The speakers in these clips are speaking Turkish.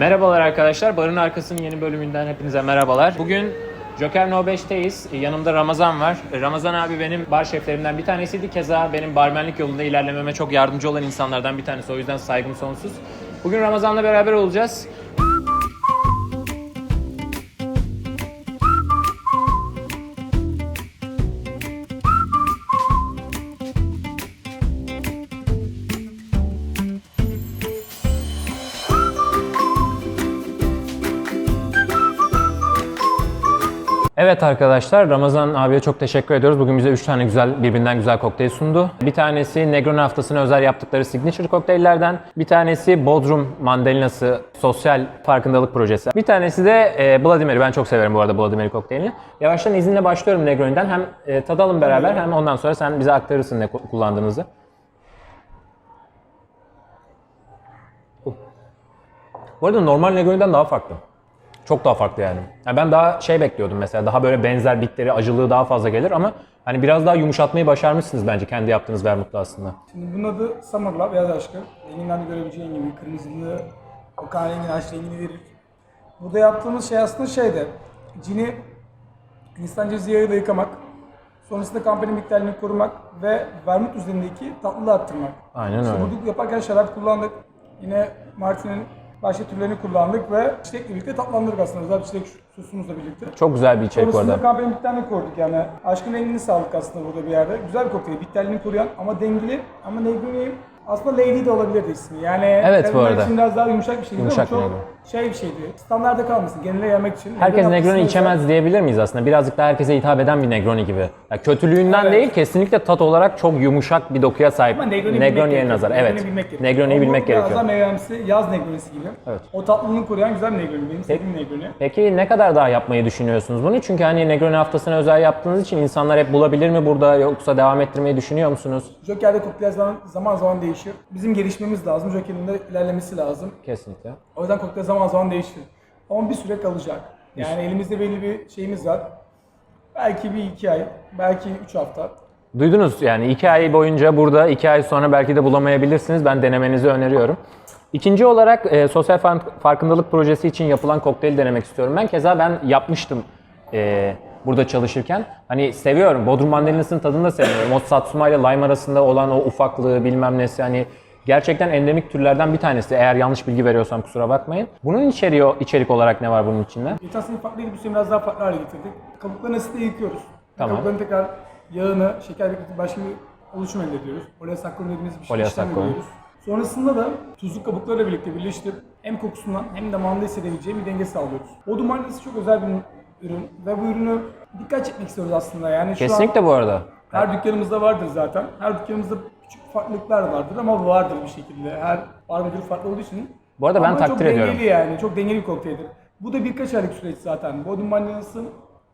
Merhabalar arkadaşlar. Barın Arkası'nın yeni bölümünden hepinize merhabalar. Bugün Joker No 5'teyiz. Yanımda Ramazan var. Ramazan abi benim bar şeflerimden bir tanesiydi. Keza benim barmenlik yolunda ilerlememe çok yardımcı olan insanlardan bir tanesi. O yüzden saygım sonsuz. Bugün Ramazan'la beraber olacağız. Evet arkadaşlar Ramazan abiye çok teşekkür ediyoruz. Bugün bize 3 tane güzel birbirinden güzel kokteyl sundu. Bir tanesi Negroni haftasına özel yaptıkları signature kokteyllerden. Bir tanesi Bodrum Mandalinası sosyal farkındalık projesi. Bir tanesi de e, Vladimir'i. Ben çok severim bu arada Vladimir kokteylini. Yavaştan izinle başlıyorum Negroni'den. Hem e, tadalım beraber hem ondan sonra sen bize aktarırsın ne ku- kullandığınızı. Bu arada normal Negroni'den daha farklı. Çok daha farklı yani. yani. Ben daha şey bekliyordum mesela daha böyle benzer bitleri, acılığı daha fazla gelir ama hani biraz daha yumuşatmayı başarmışsınız bence kendi yaptığınız vermutla aslında. Şimdi bunun adı Summer'la Beyaz Aşkı. Renginden de görebileceğin gibi kırmızılığı, o kahverengi aşk rengini verir. Burada yaptığımız şey aslında şeydi. Cini Hindistan cevizi yağıyla yıkamak, sonrasında kampanyanın miktarını korumak ve vermut üzerindeki tatlılığı arttırmak. Aynen öyle. burada yaparken şarap kullandık. Yine Martin'in başka türlerini kullandık ve çilekle birlikte tatlandırdık aslında. Özel bir çilek sosumuzla birlikte. Çok güzel bir içerik bu Sonrasında kampanyanın bitterliğini koruduk yani. Aşkın rengini sağladık aslında burada bir yerde. Güzel bir kokteyl. Bitterliğini koruyan ama dengeli. Ama Negroni aslında Lady de olabilirdi ismi. Yani Evet, bu arada. için biraz daha yumuşak bir şeydi Yumuşak ama çok şey bir şeydi. Standarda kalmasın. Genele yaymak için. Herkes Negroni içemez diyebilir miyiz aslında? Birazcık daha herkese hitap eden bir Negroni gibi. Ya kötülüğünden Evet. değil, kesinlikle tat olarak çok yumuşak bir dokuya sahip. Ama Negroni bilmek Negroni'ye gerekiyor. nazar. Evet. bilmek gerekiyor. Negroni'yi bilmek Biraz gerekiyor. daha meyvemsi, yaz Negronisi gibi. Evet. O tatlılığını koruyan güzel bir Negroni. Benim sevdiğim Negroni. Peki ne kadar daha yapmayı düşünüyorsunuz bunu? Çünkü hani Negroni haftasına özel yaptığınız için insanlar hep bulabilir mi burada yoksa devam ettirmeyi düşünüyor musunuz? Joker'de kokteyl zaman, zaman zaman değişir. Bizim gelişmemiz lazım. Joker'in de ilerlemesi lazım. Kesinlikle. O yüzden kokteyl zaman zaman değişir. Ama bir süre kalacak. Yani elimizde belli bir şeyimiz var. Belki bir iki ay, belki üç hafta. Duydunuz yani iki ay boyunca burada, iki ay sonra belki de bulamayabilirsiniz. Ben denemenizi öneriyorum. İkinci olarak e, sosyal fark- farkındalık projesi için yapılan kokteyl denemek istiyorum. Ben keza ben yapmıştım e, burada çalışırken. Hani seviyorum. Bodrum mandalinasının tadını da seviyorum. O satsuma ile lime arasında olan o ufaklığı bilmem nesi hani gerçekten endemik türlerden bir tanesi. Eğer yanlış bilgi veriyorsam kusura bakmayın. Bunun içeriği, içerik olarak ne var bunun içinde? Geçen sene farklıydı, bu sene biraz daha farklı hale getirdik. Kabuklarını asitle yıkıyoruz. Tamam. Kabuklarını tekrar yağını, şeker birlikte başka bir oluşum elde ediyoruz. Oleosakkaron dediğimiz bir şey işlem yapıyoruz. Sonrasında da tuzlu kabuklarla birlikte birleştirip hem kokusundan hem damağında hissedebileceği bir denge sağlıyoruz. Bodrum mandalinası çok özel bir ürün ve bu ürünü dikkat çekmek istiyoruz aslında. Yani şu an Kesinlikle bu arada. Her dükkanımızda vardır zaten. Her dükkanımızda küçük farklılıklar vardır ama vardır bir şekilde. Her bar müdürü farklı olduğu için. Bu arada ben Ama takdir çok ediyorum. dengeli yani. Çok dengeli bir kokteyldir. Bu da birkaç aylık süreç zaten. Bodrum mandalinası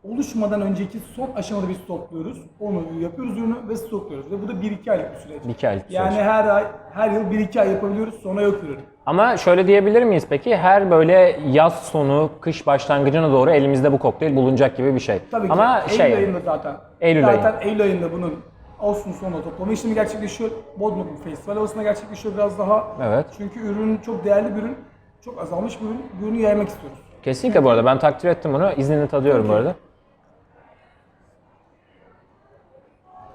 oluşmadan önceki son aşamada biz stokluyoruz. Onu yapıyoruz ürünü ve stokluyoruz. Ve bu da 1-2 aylık bir süreç. Bir iki aylık bir Yani süreç. her ay, her yıl 1-2 ay yapabiliyoruz sonra yok ürün. Ama şöyle diyebilir miyiz peki? Her böyle yaz sonu, kış başlangıcına doğru elimizde bu kokteyl bulunacak gibi bir şey. Tabii ki Ama Eylül şey ayında zaten. Eylül zaten ayı. Eylül ayında bunun Ağustos sonunda toplama işlemi gerçekleşiyor. Bodrum Festival havasında gerçekleşiyor biraz daha. Evet. Çünkü ürün çok değerli bir ürün. Çok azalmış bir ürün. Bu ürünü yaymak istiyoruz. kesinlikle bu arada ben takdir ettim bunu. İznini tadıyorum bu arada.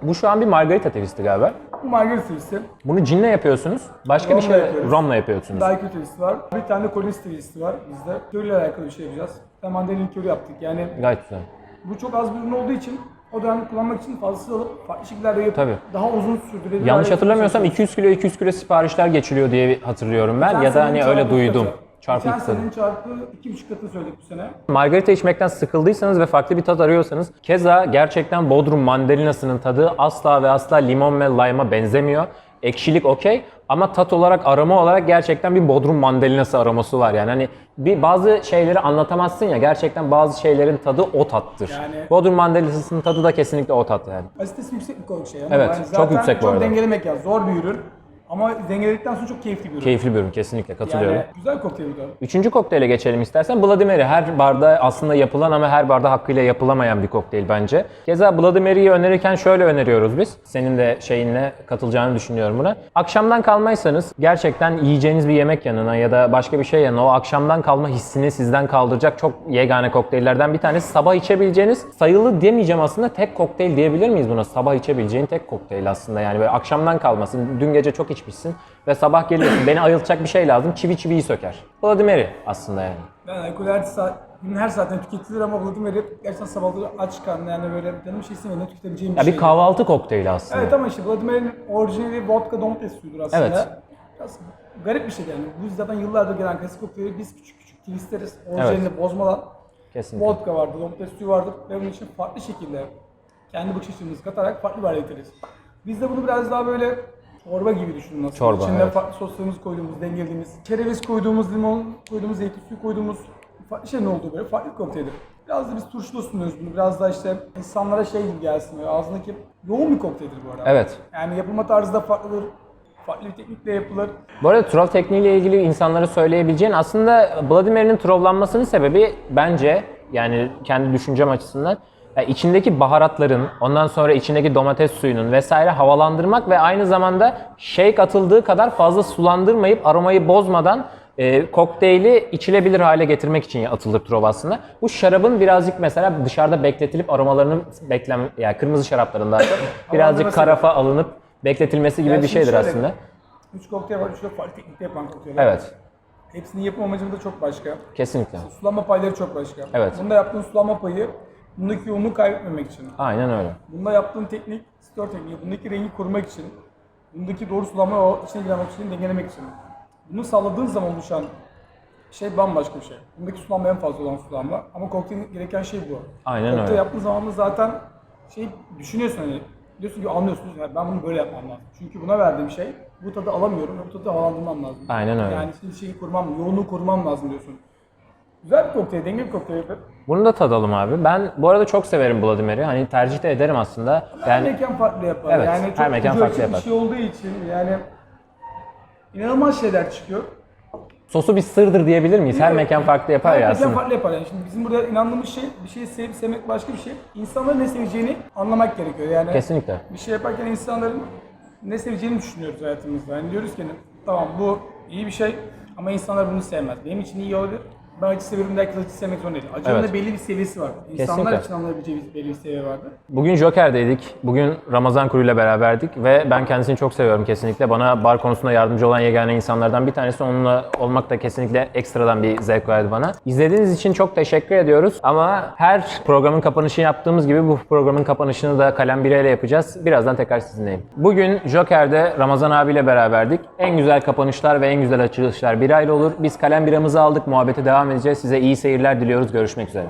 Bu şu an bir margarita twisti galiba. Bu margarita twist'i. Bunu cinle yapıyorsunuz. Başka bir Romla şey yapıyoruz. romla yapıyorsunuz. Daiquiri twist'i var. Bir tane de twist'i var bizde. İle alakalı bir şey yapacağız. Hem mandalina curry yaptık. Yani Gayet güzel. bu çok az bir ürün olduğu için o dönemde kullanmak için fazlasını alıp farklı şekillerde yapıp Tabii. daha uzun sürdürebilir. Yanlış hatırlamıyorsam getirmek 200 kilo 200 kilo siparişler geçiliyor diye hatırlıyorum ben ya da hani öyle duydum. Katı. Çarpı Geçen katı. senenin çarpı iki buçuk katını söyledik bu sene. Margarita içmekten sıkıldıysanız ve farklı bir tat arıyorsanız keza gerçekten Bodrum mandalinasının tadı asla ve asla limon ve lime'a benzemiyor. Ekşilik okey ama tat olarak aroma olarak gerçekten bir Bodrum mandalinası aroması var yani hani bir bazı şeyleri anlatamazsın ya gerçekten bazı şeylerin tadı o tattır. Yani- Bodrum mandalinasının tadı da kesinlikle o tat yani. Asitesi yüksek bir konu şey ama Evet, çok zaten yüksek bu çok arada. dengelemek ya zor bir ürün. Ama dengeledikten sonra çok keyifli bir ürün. Keyifli bir ürün kesinlikle katılıyorum. Yani güzel kokteyl bu da. Üçüncü kokteyle geçelim istersen. Bloody Mary her barda aslında yapılan ama her barda hakkıyla yapılamayan bir kokteyl bence. Keza Bloody Mary'yi önerirken şöyle öneriyoruz biz. Senin de şeyinle katılacağını düşünüyorum buna. Akşamdan kalmaysanız gerçekten yiyeceğiniz bir yemek yanına ya da başka bir şey yanına o akşamdan kalma hissini sizden kaldıracak çok yegane kokteyllerden bir tanesi. Sabah içebileceğiniz sayılı demeyeceğim aslında tek kokteyl diyebilir miyiz buna? Sabah içebileceğin tek kokteyl aslında yani böyle akşamdan kalmasın. Dün gece çok içmişsin ve sabah geliyorsun beni ayıltacak bir şey lazım. Çivi çiviyi söker. Bloody Mary aslında yani. Yani alkol her saat, günün her saatten tüketilir ama Bloody Mary gerçekten sabahları aç karnına yani böyle canım bir şey istemediğinde tüketebileceğim bir Ya şey. bir kahvaltı kokteyli aslında. Evet ama işte Bloody Mary'nin orijinali vodka domates suyudur aslında. Evet. Biraz garip bir şey yani. Bu zaten yıllardır gelen klasik kokteyli biz küçük küçük twisteriz. Orijinalini bozmadan. Kesinlikle. Vodka vardı, domates suyu vardı ve bunun için farklı şekilde kendi bakış açımızı katarak farklı getiririz. Biz de bunu biraz daha böyle çorba gibi düşünün aslında. Çorba, İçine evet. farklı soslarımızı koyduğumuz, dengelediğimiz, kereviz koyduğumuz, limon koyduğumuz, zeytin suyu koyduğumuz farklı şeyin olduğu böyle farklı bir kokteylir. Biraz da biz turşulu sunuyoruz bunu. Biraz da işte insanlara şey gibi gelsin böyle ağzındaki yoğun bir kokteylir bu arada. Evet. Yani yapılma tarzı da farklıdır. Farklı bir teknikle yapılır. Bu arada trov tekniğiyle ilgili insanlara söyleyebileceğin aslında Bloody Mary'nin trovlanmasının sebebi bence yani kendi düşüncem açısından ya içindeki baharatların, ondan sonra içindeki domates suyunun vesaire havalandırmak ve aynı zamanda shake atıldığı kadar fazla sulandırmayıp aromayı bozmadan e, kokteyli içilebilir hale getirmek için atılır trov aslında. Bu şarabın birazcık mesela dışarıda bekletilip aromalarının beklem yani kırmızı şarapların daha çok birazcık karafa alınıp bekletilmesi gibi Yani bir şeydir şöyle, aslında. Üç kokteyl var, üçü de farklı teknikle yapan kokteyller. Evet, Hepsinin yapım amacı da çok başka. kesinlikle. Sulanma payları çok başka. Evet. Bunda yaptığın sulanma payı bundaki yoğunluğu kaybetmemek için. Aynen öyle. Bunda yaptığın teknik, stir tekniği, bundaki rengi korumak için. Bundaki doğru sulanma o içine giren oksijeni dengelemek için. Bunu sağladığın zaman oluşan şey bambaşka bir şey. Bundaki sulanma en fazla olan sulanma. Ama kokteylin gereken şey bu. Aynen Kokteyl öyle. yaptığın zaman da zaten şey düşünüyorsun hani diyorsun ki anlıyorsunuz ya ben bunu böyle yapmam lazım. Çünkü buna verdiğim şey bu tadı alamıyorum ve bu tadı havalandırmam lazım. Aynen öyle. Yani şimdi şeyi korumam, yoğunluğu korumam lazım diyorsun. Güzel bir kokteyl, dengeli bir kokteyl. Bunu da tadalım abi. Ben bu arada çok severim Mary. Hani tercih de ederim aslında. Her Yani mekan farklı yapar. Evet, yani her çok mekan ucu farklı açık yapar. bir şey olduğu için yani inanılmaz şeyler çıkıyor. sosu bir sırdır diyebilir miyiz? Her mekan farklı yapar Her ya mekan aslında. farklı yapar yani. Şimdi bizim burada inandığımız şey, bir şeyi sevip sevmek başka bir şey. İnsanların ne seveceğini anlamak gerekiyor yani. Kesinlikle. Bir şey yaparken insanların ne seveceğini düşünüyoruz hayatımızda. Yani diyoruz ki tamam bu iyi bir şey ama insanlar bunu sevmez. Benim için iyi olabilir. Ben acı seviyorum derken acı sevmek zorunda değil. Acının Evet. da belli bir seviyesi var. İnsanlar Kesinlikle. için anlayabileceği belli bir seviye vardır. Bugün Joker'deydik. Bugün Ramazan Kuru ile beraberdik ve ben kendisini çok seviyorum kesinlikle. Bana bar konusunda yardımcı olan yegane insanlardan bir tanesi. Onunla olmak da kesinlikle ekstradan bir zevk verdi bana. İzlediğiniz için çok teşekkür ediyoruz. Ama her programın kapanışını yaptığımız gibi bu programın kapanışını da Kalem Bire ile yapacağız. Birazdan tekrar sizinleyim. Bugün Joker'de Ramazan abiyle beraberdik. En güzel kapanışlar ve en güzel açılışlar bir ayrı olur. Biz Kalem Biramızı aldık. Muhabbete devam edeceğiz. Size iyi seyirler diliyoruz. Görüşmek üzere.